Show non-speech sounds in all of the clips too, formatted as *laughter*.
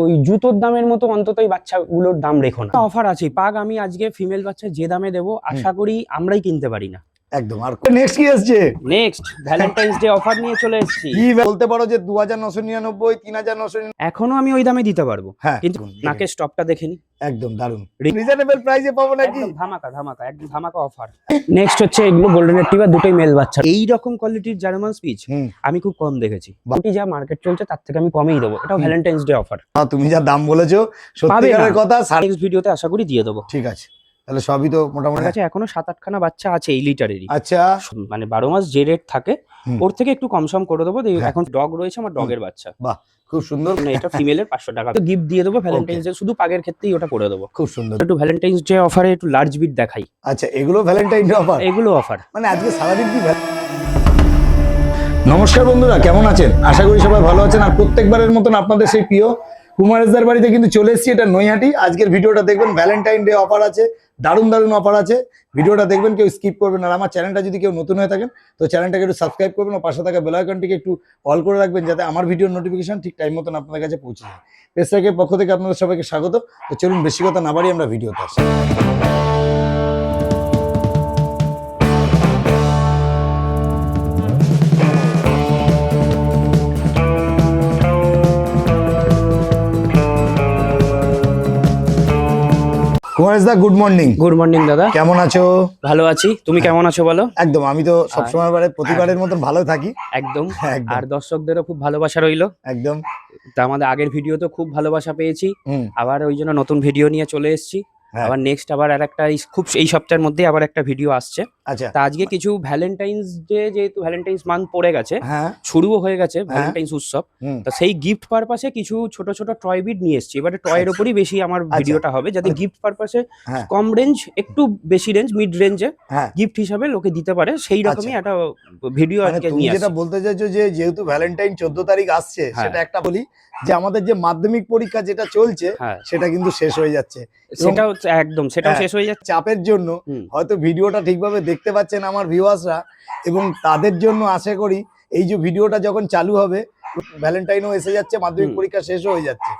ওই জুতোর দামের মতো অন্তত এই বাচ্চাগুলোর দাম রেখো না। অফার আছে পাগ আমি আজকে ফিমেল বাচ্চা যে দামে দেবো আশা করি আমরাই কিনতে পারি না। একদম। আর নেক্সট কি আসছে নেক্সট ভ্যালেন্টাইন্স ডে অফার নিয়ে চলে এসেছি। কি বলতে পারো যে দু হাজার নশো নিরানব্বই তিন হাজার নশো এখনও আমি ওই দামে দিতে পারব। হ্যাঁ কিন্তু দেখুন, নাকের স্টপটা দেখে নি। একদম দারুণ রিজনেবল প্রাইসে পাবো নাকি? ধামাকা ধামাকা একদম ধামাকা অফার নেক্সট হচ্ছে এগুলো গোল্ডেন রেট্রিভার দুটোই মেল বাচ্চা। এই রকম কোয়ালিটির জার্মান স্পিচ আমি খুব কম দেখেছি। বাকি যা মার্কেট চলছে তার থেকে আমি কমেই দেবো। এটা। ভ্যালেন্টাইন্স ডে অফার তুমি যা দাম বলেছ সত্যিকারের কথা নেক্সট ভিডিওতে আশা করি দিয়ে দেবো। ঠিক আছে। তাহলে সবই তো মোটামুটি কাছে এখনও সাত আটখানা বাচ্চা আছে এই লিটারেরই। আচ্ছা। মানে বারো মাস যে রেট থাকে ওর থেকে একটু কম সম করে দেবো। হ্যাঁ। এখন ডগ রয়েছে আমার ডগের বাচ্চা। বাহ খুব সুন্দর। মানে এটা ফিমেলের পাঁচশো টাকা। গিফট দিয়ে দেবো ভ্যালেন্টাইন্স ডে শুধু পাগের ক্ষেত্রেই ওটা করে দেবো। খুব সুন্দর। একটু ভ্যালেন্টাইন্স ডে অফারে একটু লার্জ বিট দেখাই। আচ্ছা এগুলো ভ্যালেন্টাইন অফার এগুলো অফার মানে আজকে সারাদিন কি নমস্কার বন্ধুরা কেমন আছেন? আশা করি সবাই ভালো আছেন। আর প্রত্যেকবারের মতন আপনাদের সেই প্রিয় কুমারেশদার বাড়িতে কিন্তু চলে এসেছি এটা নৈহাটি। আজকের ভিডিওটা দেখবেন ভ্যালেন্টাইন ডে অফার আছে, দারুণ দারুণ অফার আছে। ভিডিওটা দেখবেন, কেউ স্কিপ করবেন আর আমার চ্যানেলটা যদি কেউ নতুন হয়ে থাকেন, তো চ্যানেলটাকে একটু সাবস্ক্রাইব করবেন ও পাশে থাকা বেলাইকনটিকে একটু অল করে রাখবেন, যাতে আমার ভিডিওর নোটিফিকেশন ঠিক টাইম মতন আপনাদের কাছে পৌঁছে যায়। পেশাকের পক্ষ থেকে আপনাদের সবাইকে স্বাগত। তো চলুন, বেশি কথা না বাড়ি আমরা ভিডিওতে আসি। কুমারেশদা গুড মর্নিং গুড মর্নিং দাদা। কেমন আছো? ভালো আছি। তুমি কেমন আছো বলো? একদম আমি তো সবসময় বারে প্রতিবারের মতন ভালো থাকি। একদম। আর দর্শকদেরও খুব ভালোবাসা রইল। একদম। তা আমাদের আগের ভিডিওতে খুব ভালোবাসা পেয়েছি। আবার ওই জন্য নতুন ভিডিও নিয়ে চলে এসেছি। আবার নেক্সট আবার আর একটা খুব এই সপ্তাহের মধ্যে আবার একটা ভিডিও আসছে। আচ্ছা। তা আজকে কিছু ভ্যালেন্টাইন্স ডে যেহেতু ভ্যালেন্টাইন্স মান্থ পড়ে গেছে হ্যাঁ। শুরুও হয়ে গেছে ভ্যালেন্টাইন্স উৎসব। তো সেই গিফট পারপাসে কিছু ছোট ছোট টয় বিট নিয়ে এসেছি। এবারে টয়ের আচ্ছা। উপরই বেশি আমার আচ্ছা। ভিডিওটা হবে। যাতে আচ্ছা। গিফট পারপাসে হ্যাঁ। কম রেঞ্জ একটু বেশি রেঞ্জ মিড রেঞ্জে হ্যাঁ। গিফট হিসাবে লোকে দিতে পারে। সেই রকমই একটা ভিডিও মানে আজকে নিয়ে যেটা বলতে চাইছো যে যেহেতু ভ্যালেন্টাইন চোদ্দ তারিখ আসছে হ্যাঁ। সেটা একটা বলি যে আমাদের যে মাধ্যমিক পরীক্ষা যেটা চলছে হ্যাঁ। সেটা কিন্তু শেষ হয়ে যাচ্ছে। সেটাও একদম সেটাও হ্যাঁ। শেষ হয়ে যাচ্ছে চাপের জন্য। হয়তো ভিডিওটা ঠিকভাবে দেখতে পাচ্ছেন আমার ভিউয়ার্সরা এবং তাদের জন্য আশা করি এই যে ভিডিওটা যখন চালু হবে ভ্যালেন্টাইনও এসে যাচ্ছে মাধ্যমিক পরীক্ষা শেষও হয়ে যাচ্ছে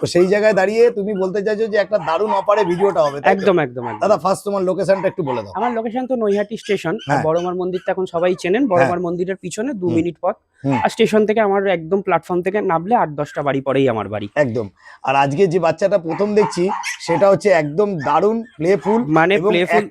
তো সেই জায়গায় দাঁড়িয়ে তুমি বলতে চাইছো যে একটা দারুণ অপারে ভিডিওটা হবে একদম একদম দাদা ফার্স্ট তোমার লোকেশনটা একটু বলে দাও। আমার লোকেশন তো নৈহাটি স্টেশন হ্যাঁ। বড়মার মন্দিরটা এখন সবাই চেনেন বড়মার মন্দিরের পিছনে দু মিনিট পথ। আর স্টেশন থেকে আমার একদম প্ল্যাটফর্ম থেকে নামলে আট দশটা বাড়ি পরেই আমার বাড়ি। একদম। আর আজকে যে বাচ্চাটা প্রথম দেখছি সেটা হচ্ছে একদম দারুণ প্লেফুল মানে প্লেফুল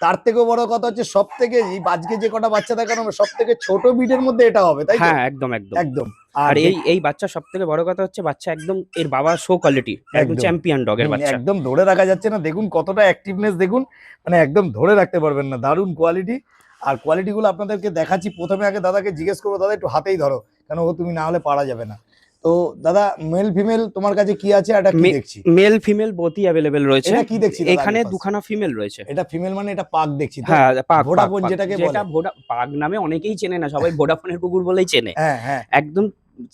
তার থেকেও বড় কথা হচ্ছে সব থেকে এই আজকে যে কটা বাচ্চা দেখানো হবে সব থেকে ছোট বিটের মধ্যে এটা হবে তাই হ্যাঁ একদম একদম। একদম। আর এই এই বাচ্চা সব থেকে বড় কথা হচ্ছে বাচ্চা একদম এর বাবা শো কোয়ালিটি একদম। চ্যাম্পিয়ন ডগের হুম, বাচ্চা। একদম ধরে রাখা যাচ্ছে না দেখুন কতটা অ্যাক্টিভনেস দেখুন মানে একদম ধরে রাখতে পারবেন না দারুণ কোয়ালিটি আর কোয়ালিটি গুলো আপনাদেরকে দেখাচ্ছি প্রথমে আগে দাদাকে জিজ্ঞেস করব দাদা একটু হাতেই ধরো কেন ও তুমি না হলে পারা যাবে না। তো দাদা মেল ফিমেল তোমার কাছে কি আছে এটা কি দেখছি? মেল ফিমেল বোথই অ্যাভেলেবেল রয়েছে। এটা কি দেখছি এখানে দুখানা ফিমেল রয়েছে। এটা ফিমেল মানে এটা পাক দেখছি? হ্যাঁ পাক ভোডাফোন। যেটাকে যেটা ভোডা পাক নামে অনেকেই চেনে না সবাই ভোডাফোনের কুকুর বলেই চেনে। হ্যাঁ হ্যাঁ। একদম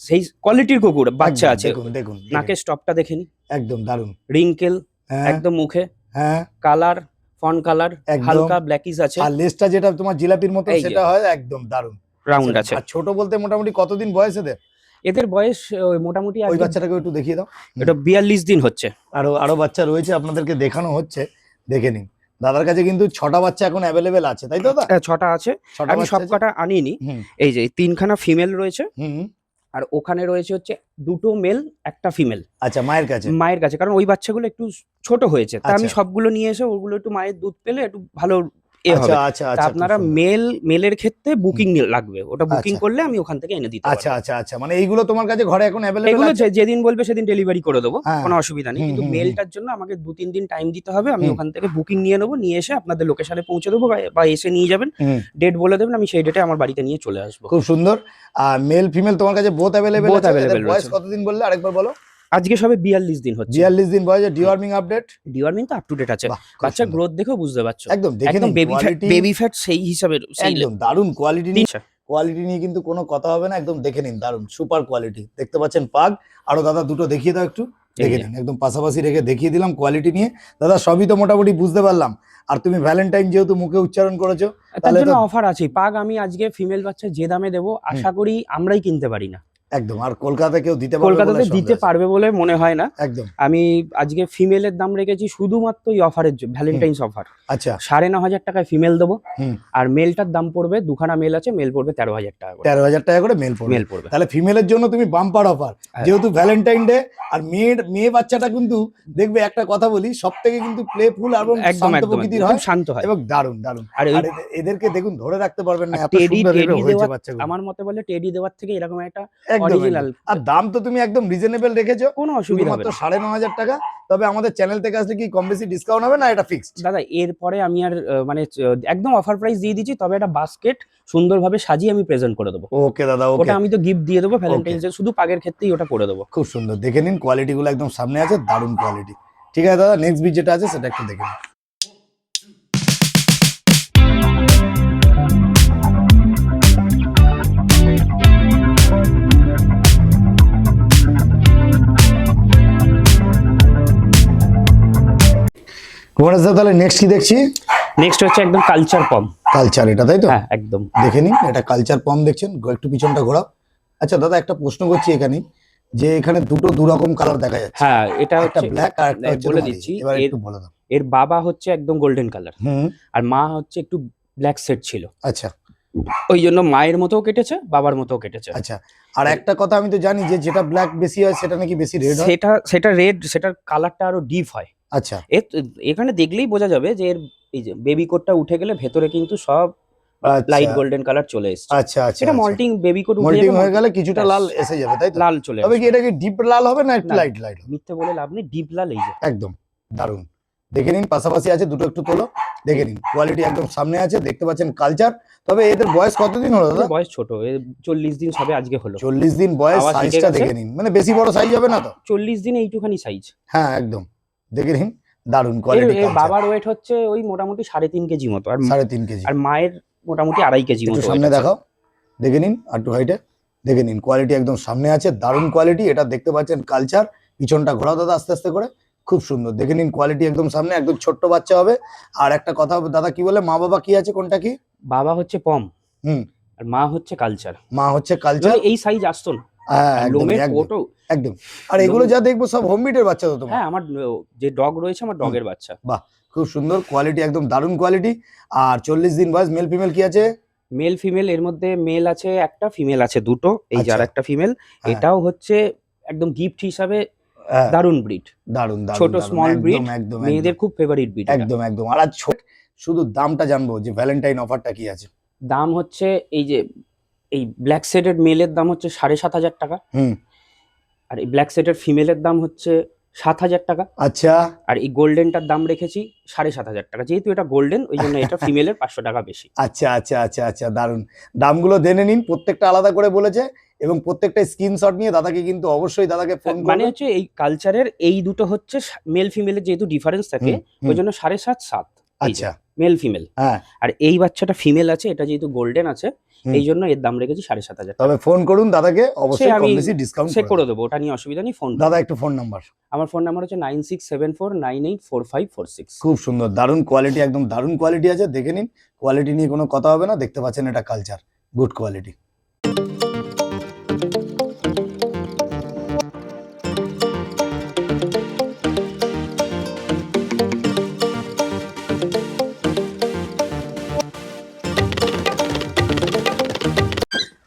সেই কোয়ালিটির কুকুর বাচ্চা আছে। দেখুন দেখুন দেখুন। নাকের স্টপটা দেখে নি। একদম দারুণ রিঙ্কেল হ্যাঁ। একদম মুখে। হ্যাঁ। কালার ফন কালার হালকা ব্ল্যাকিস আছে। আর লেজটা যেটা তোমার জিলাপির মতো সেটা হয় একদম দারুণ রাউন্ড আছে। আর ছোট বলতে মোটামুটি কতদিন বয়স এদের? এদের বয়স মোটামুটি ওই বাচ্চাটাকে একটু দেখিয়ে দাও। এটা বিয়াল্লিশ দিন হচ্ছে। আরও আরও বাচ্চা রয়েছে আপনাদেরকে দেখানো হচ্ছে দেখে নিন। দাদার কাছে কিন্তু ছটা বাচ্চা এখন অ্যাভেলেবেল আছে তাই তো দাদা? ছটা আছে। আমি বাচ্চা সব কটা আনিনি এই যে তিনখানা ফিমেল রয়েছে। হুম আর ওখানে রয়েছে হচ্ছে দুটো মেল একটা ফিমেল আচ্ছা মায়ের কাছে? মায়ের কাছে কারণ ওই বাচ্চাগুলো একটু ছোট হয়েছে। তা আমি আচ্ছা। সবগুলো নিয়ে এসে ওগুলো একটু মায়ের দুধ পেলে একটু ভালো এ হবে। আচ্ছা আচ্ছা আচ্ছা আপনারা মেল মেলের ক্ষেত্রে বুকিং লাগবে। ওটা বুকিং। করলে আমি ওখান থেকে এনে দিতে আচ্ছা আচ্ছা আচ্ছা। মানে এইগুলো তোমার কাছে ঘরে এখন অ্যাভেলেবেল এগুলো যেদিন বলবে সেদিন ডেলিভারি করে দেবো। হ্যাঁ। কোনো অসুবিধা নেই। কিন্তু। মেলটার জন্য আমাকে দু তিন দিন টাইম দিতে হবে। আমি ওখান থেকে বুকিং নিয়ে নেব। নিয়ে এসে আপনাদের লোকেশনে পৌঁছে দেবো বা- এসে নিয়ে যাবেন। ডেট বলে দেবেন। আমি সেই ডেটে আমার বাড়িতে নিয়ে চলে আসব। খুব সুন্দর। আর মেল ফিমেল তোমার কাছে বোথ অ্যাভেলেবেল Both আছে? বয়স কতদিন বললে? আরেকবার বলো। আজকে সবে বিয়াল্লিশ দিন হচ্ছে। বিয়াল্লিশ দিন বয়সে ডিওয়ার্মিং আপডেট ডিওয়ার্মিং তো আপ টু ডেট আছে বাচ্চার গ্রোথ দেখেও বুঝতে পারছ। একদম দেখে একদম বেবি ফ্যাট বেবি ফ্যাট সেই হিসাবে একদম দারুণ কোয়ালিটি নিয়ে আচ্ছা, কোয়ালিটি নিয়ে কিন্তু কোনো কথা হবে না একদম দেখে নিন দারুণ সুপার কোয়ালিটি দেখতে পাচ্ছেন পাগ আরও দাদা দুটো দেখিয়ে দাও একটু। দেখে নিন একদম পাশাপাশি রেখে দেখিয়ে দিলাম কোয়ালিটি নিয়ে। দাদা সবই তো মোটামুটি বুঝতে পারলাম। আর তুমি ভ্যালেন্টাইন যেহেতু মুখে উচ্চারণ করেছ তাহলে অফার আছে পাগ আমি আজকে ফিমেল বাচ্চা যে দামে দেবো আশা করি আমরাই কিনতে পারি না। একদম। আর কলকাতা কেউ দিতে পারবে কলকাতাতে দিতে পারবে বলে মনে হয় না। একদম। আমি আজকে ফিমেলের দাম রেখেছি শুধুমাত্র এই অফারের জন্য ভ্যালেন্টাইন্স অফার আচ্ছা। সাড়ে ন হাজার টাকায় ফিমেল দেবো। আর মেলটার দাম পড়বে দুখানা মেল আছে মেল পড়বে তেরো হাজার টাকা করে। তেরো হাজার টাকা করে মেল পড়বে। মেল পড়বে। তাহলে ফিমেলের জন্য তুমি বাম্পার অফার হ্যাঁ। যেহেতু ভ্যালেন্টাইন ডে আর মেয়ের মেয়ে বাচ্চাটা কিন্তু দেখবে একটা কথা বলি সব থেকে কিন্তু প্লেফুল এবং একদম শান্ত প্রকৃতির হয় শান্ত হয়। এবং দারুণ দারুণ। আর এদেরকে দেখুন ধরে রাখতে পারবেন না টেডি টেডি আমার মতে বলে টেডি দেওয়ার থেকে এরকম একটা অরিজিনাল। আর দাম তো তুমি একদম রিজনেবল রেখেছো। কোনো অসুবিধা না। সাড়ে ন হাজার টাকা। তবে আমাদের চ্যানেল থেকে আসলে কি কম বেশি ডিসকাউন্ট হবে না এটা ফিক্সড দাদা এরপরে আমি আর মানে একদম অফার প্রাইস দিয়ে দিচ্ছি তবে একটা বাস্কেট সুন্দরভাবে সাজিয়ে আমি প্রেজেন্ট করে দেবো। ওকে দাদা ওকে আমি তো গিফট দিয়ে দেবো ভ্যালেন্টাইন্স ডে শুধু পাগের ক্ষেত্রেই ওটা করে দেবো। খুব সুন্দর। দেখে নিন কোয়ালিটি গুলো একদম সামনে আছে দারুণ কোয়ালিটি ঠিক আছে দাদা নেক্সট বিট যেটা আছে সেটা একটু দেখে নিন। কুমার তাহলে নেক্সট কি দেখছি? নেক্সট হচ্ছে একদম কালচার পম কালচার এটা তাই তো? হ্যাঁ একদম। দেখে নিন এটা কালচার পম দেখছেন? একটু পিছনটা ঘোরাও। আচ্ছা দাদা একটা প্রশ্ন করছি এখানে যে এখানে দুটো দু রকম কালার দেখা যাচ্ছে। হ্যাঁ এটা একটা ব্ল্যাক আর একটা বলে দিচ্ছি, এবার একটু বলে দাও। এর বাবা হচ্ছে একদম গোল্ডেন কালার আর মা হচ্ছে একটু ব্ল্যাক সেট ছিল। আচ্ছা। ওই জন্য মায়ের মতোও কেটেছে বাবার মতোও কেটেছে। আচ্ছা আর একটা কথা আমি তো জানি যে যেটা ব্ল্যাক বেশি হয় সেটা নাকি বেশি রেড হয়? সেটা সেটা রেড সেটার কালারটা আরও ডিপ হয়। আচ্ছা। এখানে দেখলেই বোঝা যাবে যে এর এই যে বেবি কোটটা উঠে গেলে ভেতরে কিন্তু সব। লাইট গোল্ডেন কালার চলে এসছে। আচ্ছা আচ্ছা এটা মল্টিং বেবি কোট উঠে মল্টিং হয়ে গেলে কিছুটা লাল এসে যাবে তাই তো? লাল চলে তবে কি এটা কি ডিপ লাল হবে না একটু লাইট লাইট মিথ্যে বলে লাভ নেই ডিপ লাল এই যে। একদম দারুণ। দেখে নিন পাশাপাশি আছে দুটো একটু তোলো দেখে নিন কোয়ালিটি একদম সামনে আছে দেখতে পাচ্ছেন কালচার তবে এদের বয়স কতদিন হলো দাদা? বয়স ছোট চল্লিশ দিন সবে আজকে হলো। চল্লিশ দিন বয়স সাইজটা দেখে নিন। মানে বেশি বড় সাইজ হবে না তো? চল্লিশ দিন এইটুখানি সাইজ হ্যাঁ একদম। দেখে নিন দারুণ কোয়ালিটি বাবার ওয়েট হচ্ছে ওই মোটামুটি সাড়ে তিন কেজি মতো আর সাড়ে তিন কেজি। আর মায়ের মোটামুটি আড়াই কেজি মতো সামনে দেখাও। দেখে নিন আর টু হাইটে দেখে নিন কোয়ালিটি একদম সামনে আছে দারুণ কোয়ালিটি এটা দেখতে পাচ্ছেন কালচার পিছনটা ঘোরাও দাদা আস্তে আস্তে করে খুব সুন্দর। দেখে নিন কোয়ালিটি একদম সামনে একদম ছোট্ট বাচ্চা হবে। আর একটা কথা দাদা কি বলে মা বাবা কি আছে কোনটা কি? বাবা হচ্ছে পম। হুম। আর মা হচ্ছে কালচার মা হচ্ছে কালচার এই সাইজ আসতো না। হ্যাঁ আর কোটও একদম এগুলো যা দেখব সব বাচ্চা তো তোমার। হ্যাঁ আমার যে ডগ রয়েছে আমার ডগের বাচ্চা। খুব সুন্দর কোয়ালিটি একদম দারুণ কোয়ালিটি আর চল্লিশ দিন বয়স মেল ফিমেল কি আছে? মেল ফিমেল এর মধ্যে মেল আছে একটা ফিমেল আছে দুটো। এই যার আচ্ছা। একটা ফিমেল হ্যাঁ। এটাও হচ্ছে একদম গিফট হিসাবে দারুণ ব্রিড দারুণ দারুণ ছোট দারুণ, small একদম, মেয়েদের খুব ফেভারিট ব্রিড একদম একদম। আর ছোট শুধু দামটা জানব যে ভ্যালেন্টাইন অফারটা কি আছে? দাম হচ্ছে এই যে এই ব্ল্যাক সেটেড মেলের দাম হচ্ছে সাড়ে সাত হাজার টাকা। হুম। আর এই ব্ল্যাক সেটেড ফিমেলের দাম হচ্ছে সাত হাজার টাকা। আচ্ছা। আর এই গোল্ডেনটার দাম রেখেছি সাড়ে সাত হাজার টাকা। যেহেতু এটা গোল্ডেন ওই জন্য এটা ফিমেলের পাঁচশো টাকা বেশি। আচ্ছা আচ্ছা আচ্ছা আচ্ছা দারুণ দামগুলো জেনে নিন প্রত্যেকটা আলাদা করে বলেছে এবং প্রত্যেকটা স্ক্রিনশট নিয়ে দাদাকে কিন্তু অবশ্যই দাদাকে ফোন মানে হচ্ছে এই কালচারের এই দুটো হচ্ছে মেল ফিমেলের যেহেতু ডিফারেন্স থাকে ওই জন্য সাড়ে সাত সাত। আচ্ছা। মেল ফিমেল হ্যাঁ। আর এই বাচ্চাটা ফিমেল আছে এটা যেহেতু গোল্ডেন আছে। এই জন্য এর দাম রেখেছি সাড়ে সাত হাজার তবে ফোন করুন দাদাকে অবশ্যই কম বেশি ডিসকাউন্ট সে করে দেবো। ওটা নিয়ে অসুবিধা নেই ফোন দাদা একটু ফোন নাম্বার আমার ফোন নাম্বার হচ্ছে nine six seven four nine eight four five four six খুব সুন্দর দারুণ কোয়ালিটি একদম দারুণ কোয়ালিটি আছে দেখে নিন। কোয়ালিটি নিয়ে কোনো কথা হবে না দেখতে পাচ্ছেন এটা কালচার গুড কোয়ালিটি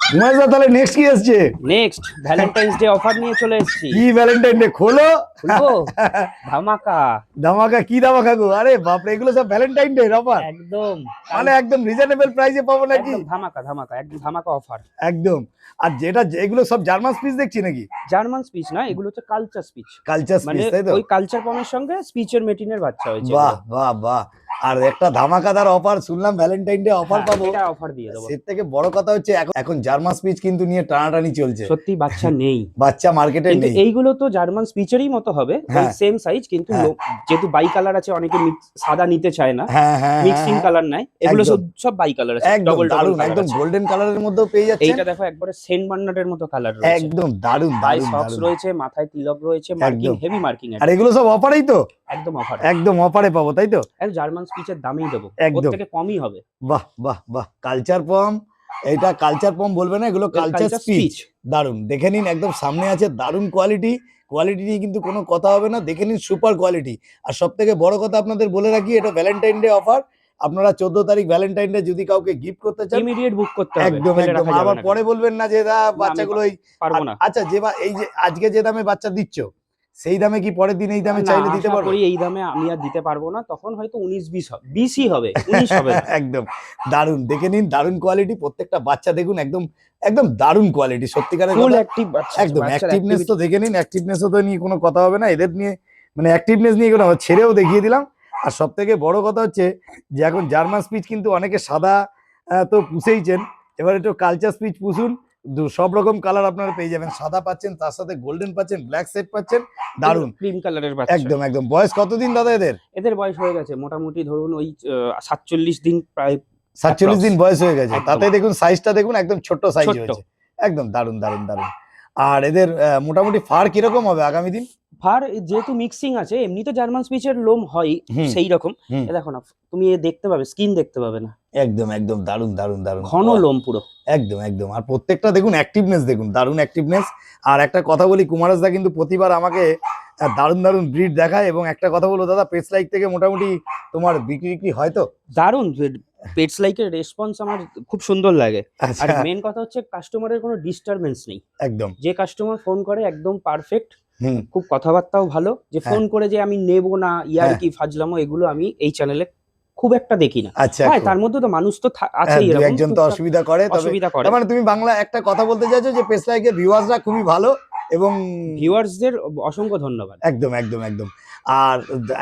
তাহলে নেক্সট কি আসছে? নেক্সট ভ্যালেন্টাইন্স ডে অফার নিয়ে চলে এসেছি। কি ভ্যালেন্টাইন ডে খোলো। খুলবো? ধামাকা। ধামাকা কি ধামাকা গো? আরে বাপরে এগুলো সব ভ্যালেন্টাইন ডে অফার একদম। মানে একদম রিজনেবল প্রাইসে পাবো নাকি? একদম ধামাকা ধামাকা একদম ধামাকা অফার একদম। আর যেটা এগুলো সব জার্মান স্পিচ দেখছি নাকি? জার্মান স্পিচ না এগুলো হচ্ছে কালচার স্পিচ কালচার স্পিচ তাই তো? ওই কালচার পমের সঙ্গে স্পিচের মেটিনের বাচ্চা হয়েছে বাহ বাহ বাহ। আর একটা ধামাকাদার অফার শুনলাম ভ্যালেন্টাইন ডে অফার পাবো। হ্যাঁ, অফার দিয়ে দেবো। এর থেকে বড় কথা হচ্ছে এখন জার্মান স্পিচ কিন্তু নিয়ে টানাটানি চলছে। সত্যি বাচ্চা নেই। *laughs* বাচ্চা মার্কেটে নেই। এইগুলো তো জার্মান স্পিচেরই মতো হবে হ্যাঁ। সেম সাইজ কিন্তু হ্যাঁ। যেহেতু বাই কালার আছে অনেকে সাদা নিতে চায় না। হ্যাঁ হ্যাঁ মিক্সিং হ্যাঁ, কালার নাই। এগুলো সব বাই কালার আছে একদম ডবল ডবল একদম গোল্ডেন কালারের মধ্যেও পেয়ে যাচ্ছে এইটা দেখো একবারে সেন্ট বার্নার্ডের মতো কালার রয়েছে। একদম দারুণ দারুণ সক্স রয়েছে মাথায় তিলক রয়েছে মার্কিং হেভি মার্কিং আর এগুলো সব অফারেই তো? একদম অফার একদম অফারে পাবো তাই তো? এক জার্মান স্পিচের দামেই দেবো। একদম। থেকে কমই হবে। বাহ বাহ বাহ। কালচার পম এটা কালচার পম বলবে না এগুলো কালচার স্পিচ। দারুণ দেখে নিন একদম সামনে আছে দারুণ কোয়ালিটি কোয়ালিটি নিয়ে কিন্তু কোনো কথা হবে না দেখে নিন সুপার কোয়ালিটি আর সব থেকে বড় কথা আপনাদের বলে রাখি এটা ভ্যালেন্টাইন ডে অফার আপনারা চোদ্দ তারিখ ভ্যালেন্টাইন ডে যদি কাউকে গিফট করতে চান ইমিডিয়েট বুক করতে হবে একদম একদম। আবার পরে বলবেন না যে দা বাচ্চাগুলো আচ্ছা যে বা- এই যে আজকে যে দামে বাচ্চা দিচ্ছ সেই দামে কি পরের দিন এই দামে চাইলে দিতে পারব? এই দামে আমি আর দিতে পারব না তখন হয়তো উনিশ বিশ হবে বিশই হবে উনিশ হবে। *laughs* একদম। দারুণ দেখে নিন দারুণ কোয়ালিটি প্রত্যেকটা বাচ্চা দেখুন একদম একদম দারুণ কোয়ালিটি সত্যিকারের ফুল অ্যাক্টিভ বাচ্চা একদম অ্যাক্টিভনেস তো দেখে নিন অ্যাক্টিভনেস তো নিয়ে কোনো কথা হবে না এদের নিয়ে মানে অ্যাক্টিভনেস নিয়ে কোনো ছেড়েও দেখিয়ে দিলাম। আর সব থেকে বড় কথা হচ্ছে যে এখন জার্মান স্পিচ কিন্তু অনেকে সাদা আহ, তো পুষেইছেন। এবার একটু কালচার স্পিচ পুষুন। সব রকম কালার আপনারা পেয়ে যাবেন। সাদা পাচ্ছেন তার সাথে গোল্ডেন পাচ্ছেন ব্ল্যাক সেট পাচ্ছেন দারুণ ক্রিম কালারের একদম একদম। বয়স কতদিন দাদা এদের? এদের বয়স হয়ে গেছে। মোটামুটি ধরুন ওই সাতচল্লিশ দিন প্রায় সাতচল্লিশ দিন বয়স হয়ে গেছে। তাতে দেখুন সাইজটা দেখুন একদম ছোট সাইজ। হয়েছে। একদম দারুণ দারুণ দারুণ আর এদের মোটামুটি ফার কীরকম হবে আগামী দিন? ফার যেহেতু মিক্সিং আছে এমনি তো জার্মান স্পিচের লোম হয় সেই রকম। দেখো না তুমি এ দেখতে পাবে স্কিন দেখতে পাবে না। একদম একদম দারুণ দারুণ দারুণ ঘন লোম পুরো। একদম একদম। আর প্রত্যেকটা দেখুন অ্যাক্টিভনেস দেখুন দারুণ অ্যাক্টিভনেস আর একটা কথা বলি কুমারাজদা কিন্তু প্রতিবার আমাকে দারুণ দারুণ ব্রিড দেখায় এবং একটা কথা বলব দাদা পেস লাইক থেকে মোটামুটি তোমার বিক্রি বিক্রি হয় তো? দারুণ পেটস লাইকের রেসপন্স আমার খুব সুন্দর লাগে। আর আচ্ছা মেন কথা হচ্ছে কাস্টমারের কোনো ডিস্টারবেন্স নেই। একদম। যে কাস্টমার ফোন করে একদম পারফেক্ট খুব কথাবার্তাও ভালো। যে হ্যাঁ। ফোন করে যে আমি নেব না ইয়ার হ্যাঁ। কি ফাজলামো এগুলো আমি এই চ্যানেলে খুব একটা দেখি না। আচ্ছা হ্যাঁ তার মধ্যে তো মানুষ তো থা- হ্যাঁ, একজন তো অসুবিধা করে তবে অসুবিধা করে। মানে তুমি বাংলা একটা কথা বলতে চাইছো যে পেস লাইকের ভিউয়ার্সরা খুবই ভালো এবং ভিউয়ার্সদের অসংখ্য ধন্যবাদ। একদম একদম একদম। আর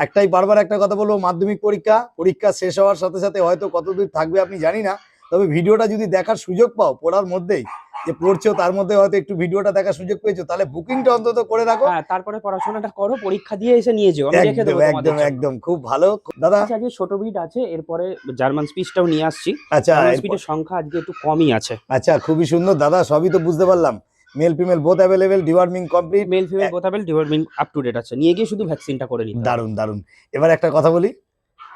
একটাই বারবার একটা কথা বলব মাধ্যমিক পরীক্ষা পরীক্ষা শেষ হওয়ার সাথে সাথে হয়তো কতদূর থাকবে আপনি জানি না তবে ভিডিওটা যদি দেখার সুযোগ পাও পড়ার মধ্যেই যে পড়ছো তার মধ্যে হয়তো একটু ভিডিওটা দেখার সুযোগ পেয়েছ তাহলে বুকিংটা অন্তত করে রাখো। হ্যাঁ তারপরে পড়াশোনাটা করো পরীক্ষা দিয়ে এসে নিয়ে যাও আমি রেখে একদম দেবো একদম একদম খুব ভালো। দাদা? আচ্ছা আজকে ছোট বিট আছে এরপরে জার্মান স্পিচটাও নিয়ে আসছি। আচ্ছা স্পিচের সংখ্যা আজকে একটু কমই আছে। আচ্ছা খুবই সুন্দর। দাদা সবই তো বুঝতে পারলাম। Male female both available deworming complete male female both available deworming up to date আছে। নিয়ে গিয়ে শুধু ভ্যাকসিনটা করে নিতে। দারুণ দারুণ এবার একটা কথা বলি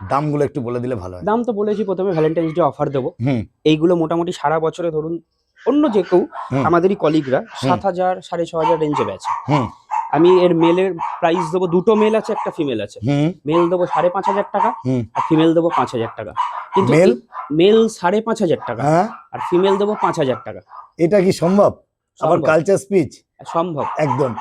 দামগুলো একটু বলে দিলে ভালো হয়। দাম তো বলেছি প্রথমে ভ্যালেন্টাইন্স ডে অফার দেবো। হুম। এইগুলো মোটামুটি সারা বছরে ধরুন অন্য যে কেউ আমাদেরই কলিগরা সাত হাজার সাড়ে ছ হাজার রেঞ্জে বেচে। হুম। আমি এর মেলের প্রাইস দেবো দুটো মেল আছে একটা ফিমেল আছে। মেল দেবো সাড়ে পাঁচ হাজার টাকা আর ফিমেল দেবো পাঁচ হাজার টাকা। কিন্তু মেল মেল সাড়ে পাঁচ হাজার টাকা হ্যাঁ। আর ফিমেল দেবো পাঁচ হাজার টাকা। এটা কি সম্ভব? আবার কালচার স্পিচ সম্ভব। একদম।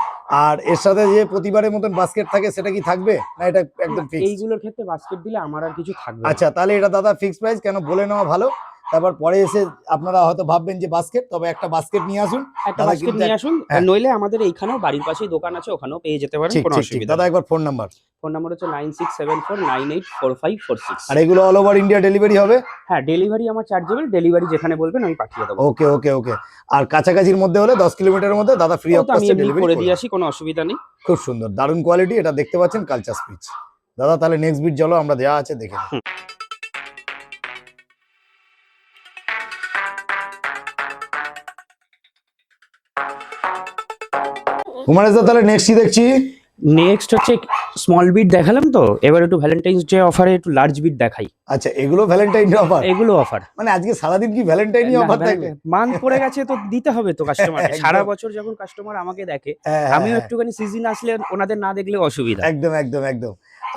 আর এর সাথে যে প্রতিবারের মতন বাস্কেট থাকে সেটা কি থাকবে? না এটা একদম ফিক্স এইগুলোর ক্ষেত্রে বাস্কেট দিলে আমার আর কিছু থাকবে আচ্ছা তাহলে এটা দাদা ফিক্স প্রাইস কেন বলে নেওয়া ভালো? তারপর পরে এসে আপনারা হয়তো ভাববেন যে বাস্কেট তবে একটা বাস্কেট নিয়ে আসুন। একটা বাস্কেট নিয়ে আসুন হ্যাঁ। নইলে আমাদের এইখানেও বাড়ির পাশেই দোকান আছে ওখানেও পেয়ে যেতে পারেন কোনো অসুবিধা দাদা একবার ফোন নাম্বার ফোন নাম্বার হচ্ছে nine six seven four nine eight four five four six আর এগুলো অল ওভার ইন্ডিয়া ডেলিভারি হবে? হ্যাঁ ডেলিভারি আমার চার্জেবল ডেলিভারি যেখানে বলবেন আমি পাঠিয়ে দেবো। ওকে ওকে ওকে আর কাছাকাছির মধ্যে হলে দশ কিলোমিটারের মধ্যে দাদা ফ্রি অফ কস্টে এমনি করে দিয়ে আসি কোনো অসুবিধা নেই। খুব সুন্দর। দারুণ কোয়ালিটি এটা দেখতে পাচ্ছেন কালচার স্পিচ দাদা তাহলে নেক্সট বিট চলো আমরা দেওয়া আছে দেখে দা তাহলে নেক্সট কি দেখছি? নেক্সট হচ্ছে স্মল বিট দেখালাম তো এবার একটু ভ্যালেন্টাইন্স ডে অফারে একটু লার্জ বিট দেখাই। আচ্ছা এগুলো ভ্যালেন্টাইন অফার এগুলো অফার মানে আজকে সারাদিন কি ভ্যালেন্টাইনই অফার থাকবে? মান পড়ে গেছে তো দিতে হবে তো কাস্টমার সারা বছর যখন কাস্টমার আমাকে দেখে হ্যাঁ, হ্যাঁ, আমিও হ্যাঁ। একটুখানি সিজন আসলে ওনাদের না দেখলে অসুবিধা। একদম একদম একদম।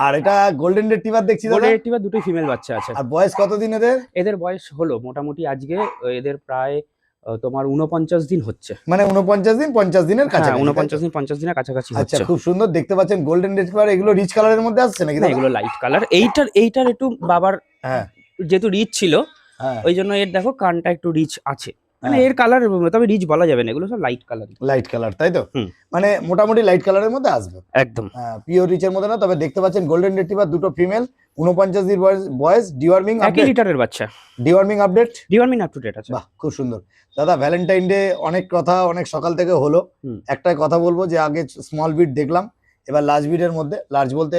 আর এটা গোল্ডেন রেড টিভার দেখছি দাদা? গোল্ডেন টিভার দুটোই ফিমেল বাচ্চা আছে। আর বয়স কতদিন এদের? এদের বয়স হলো মোটামুটি আজকে এদের প্রায় তোমার উনপঞ্চাশ দিন হচ্ছে। মানে উনপঞ্চাশ দিন পঞ্চাশ দিনের হ্যাঁ কাছে উনপঞ্চাশ দিন পঞ্চাশ দিনের কাছাকাছি আচ্ছা খুব সুন্দর দেখতে পাচ্ছেন গোল্ডেন রেড কালার এগুলো রিচ কালারের মধ্যে আসছে নাকি এগুলো লাইট কালার এইটার এইটার একটু বাবার হ্যাঁ। যেহেতু রিচ ছিল হ্যাঁ। ওই জন্য এর দেখো কানটা একটু রিচ আছে। মানে হ্যাঁ। এর কালার তবে রিচ বলা যাবে না এগুলো সব লাইট কালার লাইট কালার তাই তো? মানে মোটামুটি লাইট কালারের মধ্যে আসবে। একদম। পিওর রিচের মধ্যে না তবে দেখতে পাচ্ছেন গোল্ডেন রেটিভার দুটো ফিমেল উনপঞ্চাশ দিন বয়স বয়স ডিওয়ার্মিং একই লিটারের বাচ্চা। Deworming update deworming up to date আছে। বাহ খুব সুন্দর। দাদা ভ্যালেন্টাইন ডে অনেক কথা অনেক সকাল থেকে হলো। একটাই কথা বলব যে আগে স্মল বিট দেখলাম। এবার লার্জ বিটের মধ্যে লার্জ বলতে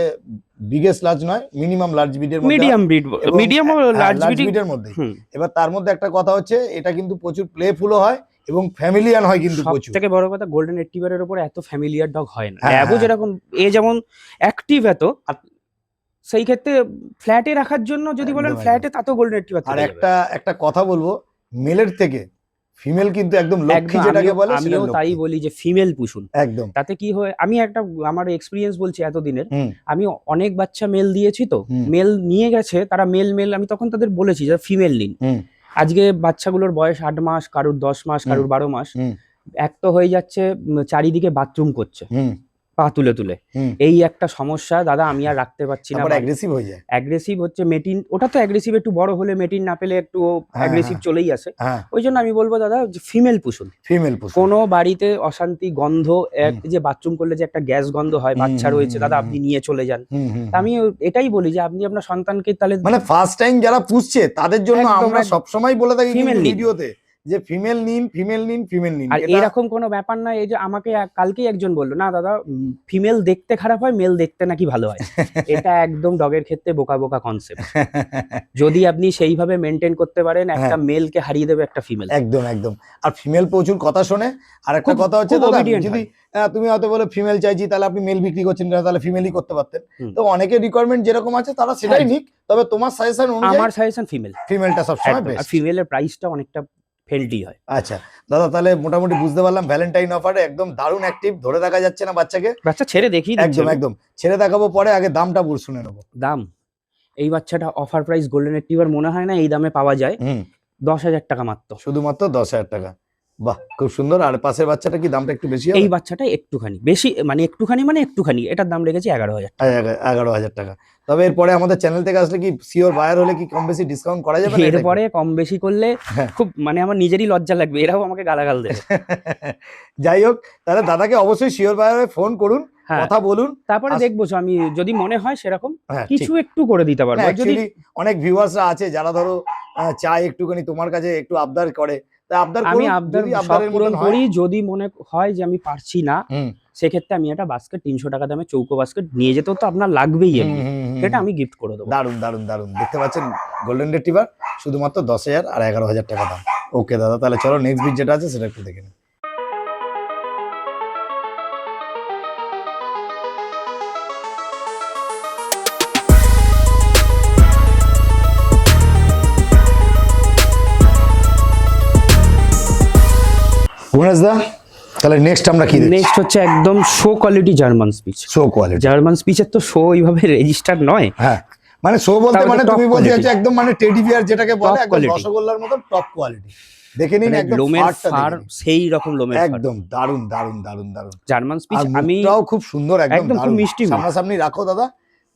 বিগেস্ট লার্জ নয় মিনিমাম লার্জ মধ্যে মিডিয়াম ব্রিড মিডিয়াম ও হ্যাঁ, লার্জ large ব্রিড বিটের মধ্যে। এবার তার মধ্যে একটা কথা হচ্ছে এটা কিন্তু প্রচুর প্লেফুলও হয় এবং ফ্যামিলিয়ান হয় কিন্তু প্রচুর। থেকে বড় কথা গোল্ডেন রেট্রিভারের উপর এত ফ্যামিলিয়ার ডগ হয় না। হ্যাঁ, ল্যাবও হ্যাঁ। যেরকম এ যেমন অ্যাক্টিভ এত সেই ক্ষেত্রে ফ্ল্যাটে রাখার জন্য যদি বলেন ফ্ল্যাটে তাতেও গোল্ডেন রেট্রিভার আর একটা একটা কথা বলব মেলের থেকে ফিমেল কিন্তু একদম লক্ষ্মী যেটাকে বলে আমিও তাই বলি যে ফিমেল পুষুন। একদম। তাতে কি হয় আমি একটা আমার এক্সপিরিয়েন্স বলছি এতদিনের আমি অনেক বাচ্চা মেল দিয়েছি তো মেল নিয়ে গেছে তারা মেল মেল আমি তখন তাদের বলেছি যে ফিমেল নিন। আজকে বাচ্চাগুলোর বয়স আট মাস কারুর দশ মাস কারুর বারো মাস এক তো হয়ে যাচ্ছে চারিদিকে বাথরুম করছে। পা তুলে তুলে। এই একটা সমস্যা দাদা আমি আর রাখতে পারছি না। অ্যাগ্রেসিভ হয়ে যায়। অ্যাগ্রেসিভ হচ্ছে মেটিন ওটা তো অ্যাগ্রেসিভ একটু বড় হলে মেটিন না পেলে একটু অ্যাগ্রেসিভ হ্যাঁ। চলেই আসে। হ্যাঁ। ওই জন্য আমি বলব দাদা ফিমেল পুষুন। ফিমেল পুষুন। কোনো বাড়িতে অশান্তি গন্ধ এক যে বাথরুম করলে যে একটা গ্যাস গন্ধ হয় বাচ্চা রয়েছে দাদা আপনি নিয়ে চলে যান। আমি এটাই বলি যে আপনি আপনার সন্তানকে তাহলে মানে ফার্স্ট টাইম যারা পুষছে তাদের জন্য আমরা। সবসময় বলে থাকি ভিডিওতে যে ফিমেল নিন ফিমেল নিন ফিমেল নিন। আর এরকম কোনো ব্যাপার না এই যে আমাকে কালকেই একজন বলল না দাদা ফিমেল দেখতে খারাপ হয় মেল দেখতে নাকি ভালো হয়? *laughs* এটা একদম ডগের ক্ষেত্রে বোকা বোকা কনসেপ্ট যদি আপনি সেইভাবে মেনটেন করতে পারেন হ্যাঁ। একটা মেলকে হারিয়ে দেবে একটা ফিমেল একদম একদম। আর ফিমেল প্রচুর কথা শোনে। আর একটা কথা হচ্ছে দাদা যদি তুমি হয়তো বলে ফিমেল চাইছি তাহলে আপনি মেল বিক্রি করছেন কেন তাহলে ফিমেলই করতে পারতেন। তো অনেকের রিকোয়ারমেন্ট যেরকম আছে তারা সেটাই হ্যাঁ। নিক। তবে তোমার সাজেশন আমার সাজেশন ফিমেল ফিমেলটা সবসময় আর বেস্ট ফিমেলের প্রাইসটা অনেকটা ফেল্টি হয়। আচ্ছা দাদা তাহলে মোটামুটি বুঝতে পারলাম ভ্যালেন্টাইন অফারে একদম দারুণ অ্যাক্টিভ ধরে দেখা যাচ্ছে না বাচ্চাকে? বাচ্চা ছেড়ে দেখি একদম একদম। ছেড়ে দেখাবো পরে আগে দামটা বল শুনে নেব। দাম? এই বাচ্চাটা অফার প্রাইস গোল্ডেন রিট্রিভার মনে হয় না এই দামে পাওয়া যায়। দশ হাজার টাকা মাত্র। শুধুমাত্র দশ হাজার টাকা। বাহ খুব সুন্দর। আর পাশের বাচ্চাটা কি দামটা একটু বেশি এই বাচ্চাটা একটুখানি। বেশি মানে একটুখানি মানে একটুখানি। এটার দাম রেখেছি এগারো হাজার এগারো হাজার টাকা। তবে এরপরে আমাদের চ্যানেল থেকে আসলে কি সিওর বায়ার হলে কি কম বেশি ডিসকাউন্ট করা যাবে না এরপরে কম বেশি করলে হ্যাঁ। খুব মানে আমার নিজেরই লজ্জা লাগবে। এরাও আমাকে গালাগাল দেবে। *laughs* যাই হোক তাহলে দাদাকে অবশ্যই শিওর বায়ারে ফোন করুন হ্যাঁ। কথা বলুন। তারপরে দেখব আমি যদি মনে হয় সেরকম হ্যাঁ কিছু একটু করে দিতে পারব। যদি অনেক ভিউয়ার্সরা আছে যারা ধরো চায় একটুখানি তোমার কাছে একটু আবদার করে। আমি আবদার সব পূরণ করি যদি মনে হয় যে আমি পারছি না সেক্ষেত্রে আমি একটা বাস্কেট তিনশো টাকা দামে চৌকো বাস্কেট নিয়ে যেতেও তো আপনার লাগবেই সেটা আমি গিফট করে দেবো। দারুণ দারুণ দারুণ দেখতে পাচ্ছেন গোল্ডেন রেটিভার শুধুমাত্র দশ হাজার আর এগারো হাজার টাকা দাম। ওকে দাদা তাহলে চলো নেক্সট বিট যেটা আছে সেটা একটু দেখে নিই। দা তাহলে নেক্সট আমরা কি নেক্সট হচ্ছে একদম show quality German spitz show quality German স্পিচের তো শো এইভাবে রেজিস্টার নয়। হ্যাঁ মানে শো বলতে মানে তুমি বলতে quality। একদম মানে টেডি বিয়ার যেটাকে বলে একদম রসগোল্লার মতো টপ কোয়ালিটি দেখে নিন মানে একদম লোমের ফার সেই রকম লোমের একদম দারুণ দারুণ দারুণ দারুণ জার্মান স্পিচ আমি মুখটাও খুব সুন্দর একদম খুব মিষ্টি। সামনাসামনি রাখো দাদা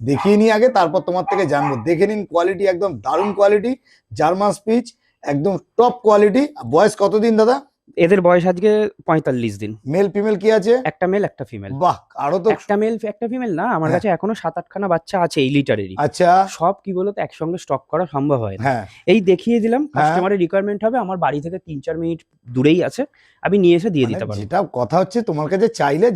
দেখিয়ে নি আগে তারপর তোমার থেকে জানব। দেখে নিন কোয়ালিটি একদম দারুণ কোয়ালিটি জার্মান স্পিচ একদম টপ কোয়ালিটি বয়স কতদিন দাদা? এদের বয়স আজকে পঁয়তাল্লিশ দিন। মেল ফিমেল কি আছে? একটা মেল একটা ফিমেল বাহ আরও তো একটা মেল একটা ফিমেল না আমার হ্যাঁ। কাছে এখনও সাত আটখানা বাচ্চা আছে এই লিটারেরই আচ্ছা। সব কি বলতো একসঙ্গে স্টক করা সম্ভব হয় না। হ্যাঁ। এই দেখিয়ে দিলাম হ্যাঁ। কাস্টমারের রিকোয়ারমেন্ট হবে আমার বাড়ি থেকে তিন চার মিনিট দূরেই আছে আমি নিয়ে এসে দিয়ে দিতে মানে পারব। যেটা কথা হচ্ছে তোমার কাছে চাইলে